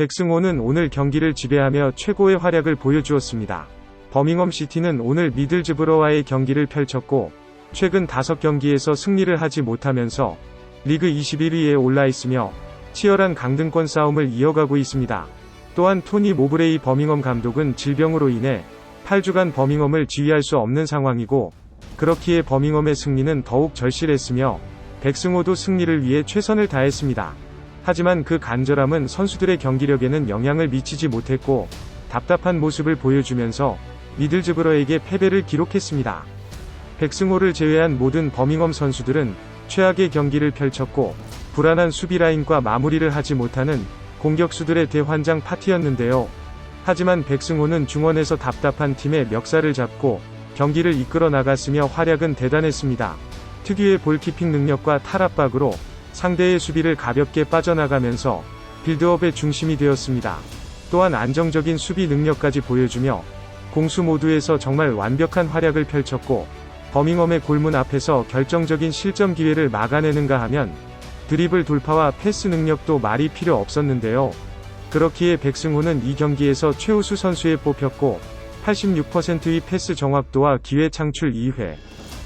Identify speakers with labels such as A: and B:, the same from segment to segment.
A: 백승호는 오늘 경기를 지배하며 최고의 활약을 보여주었습니다. 버밍엄 시티는 오늘 미들즈브러와의 경기를 펼쳤고 최근 5경기에서 승리를 하지 못하면서 리그 21위에 올라 있으며 치열한 강등권 싸움을 이어가고 있습니다. 또한 토니 모브레이 버밍엄 감독은 질병으로 인해 8주간 버밍엄을 지휘할 수 없는 상황이고 그렇기에 버밍엄의 승리는 더욱 절실했으며 백승호도 승리를 위해 최선을 다했습니다. 하지만 그 간절함은 선수들의 경기력에는 영향을 미치지 못했고 답답한 모습을 보여주면서 미들즈브러에게 패배를 기록했습니다. 백승호를 제외한 모든 버밍엄 선수들은 최악의 경기를 펼쳤고 불안한 수비 라인과 마무리를 하지 못하는 공격수들의 대환장 파티였는데요. 하지만 백승호는 중원에서 답답한 팀의 멱살을 잡고 경기를 이끌어 나갔으며 활약은 대단했습니다. 특유의 볼키핑 능력과 탈압박으로 상대의 수비를 가볍게 빠져나가면서 빌드업의 중심이 되었습니다. 또한 안정적인 수비 능력까지 보여주며 공수 모두에서 정말 완벽한 활약을 펼쳤고 버밍엄의 골문 앞에서 결정적인 실점 기회를 막아내는가 하면 드리블 돌파와 패스 능력도 말이 필요 없었는데요. 그렇기에 백승호는 이 경기에서 최우수 선수에 뽑혔고 86%의 패스 정확도와 기회 창출 2회,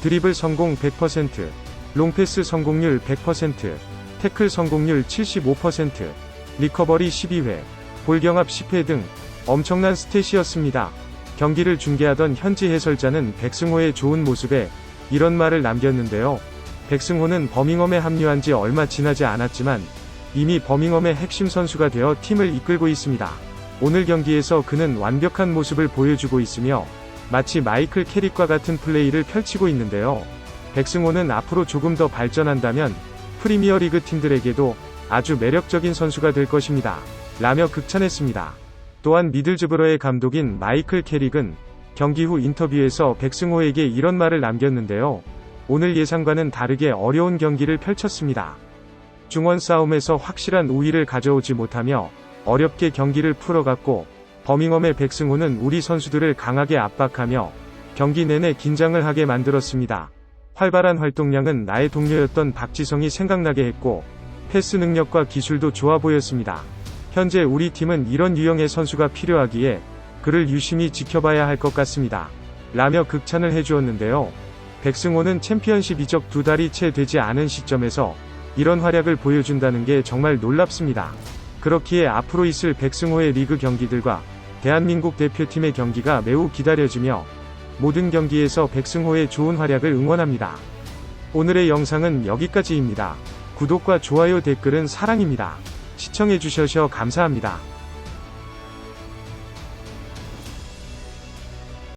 A: 드리블 성공 100%, 롱패스 성공률 100%, 태클 성공률 75%, 리커버리 12회, 볼경합 10회 등 엄청난 스탯이었습니다. 경기를 중계하던 현지 해설자는 백승호의 좋은 모습에 이런 말을 남겼는데요. 백승호는 버밍엄에 합류한 지 얼마 지나지 않았지만 이미 버밍엄의 핵심 선수가 되어 팀을 이끌고 있습니다. 오늘 경기에서 그는 완벽한 모습을 보여주고 있으며 마치 마이클 캐릭과 같은 플레이를 펼치고 있는데요. 백승호는 앞으로 조금 더 발전한다면 프리미어리그 팀들에게도 아주 매력적인 선수가 될 것입니다. 라며 극찬했습니다. 또한 미들즈브러의 감독인 마이클 캐릭은 경기 후 인터뷰에서 백승호에게 이런 말을 남겼는데요. 오늘 예상과는 다르게 어려운 경기를 펼쳤습니다. 중원 싸움에서 확실한 우위를 가져오지 못하며 어렵게 경기를 풀어갔고 버밍엄의 백승호는 우리 선수들을 강하게 압박하며 경기 내내 긴장을 하게 만들었습니다. 활발한 활동량은 나의 동료였던 박지성이 생각나게 했고 패스 능력과 기술도 좋아 보였습니다. 현재 우리 팀은 이런 유형의 선수가 필요하기에 그를 유심히 지켜봐야 할 것 같습니다. 라며 극찬을 해주었는데요. 백승호는 챔피언십 이적 두 달이 채 되지 않은 시점에서 이런 활약을 보여준다는 게 정말 놀랍습니다. 그렇기에 앞으로 있을 백승호의 리그 경기들과 대한민국 대표팀의 경기가 매우 기다려지며 모든 경기에서 백승호의 좋은 활약을 응원합니다. 오늘의 영상은 여기까지입니다. 구독과 좋아요 댓글은 사랑입니다. 시청해주셔서 감사합니다.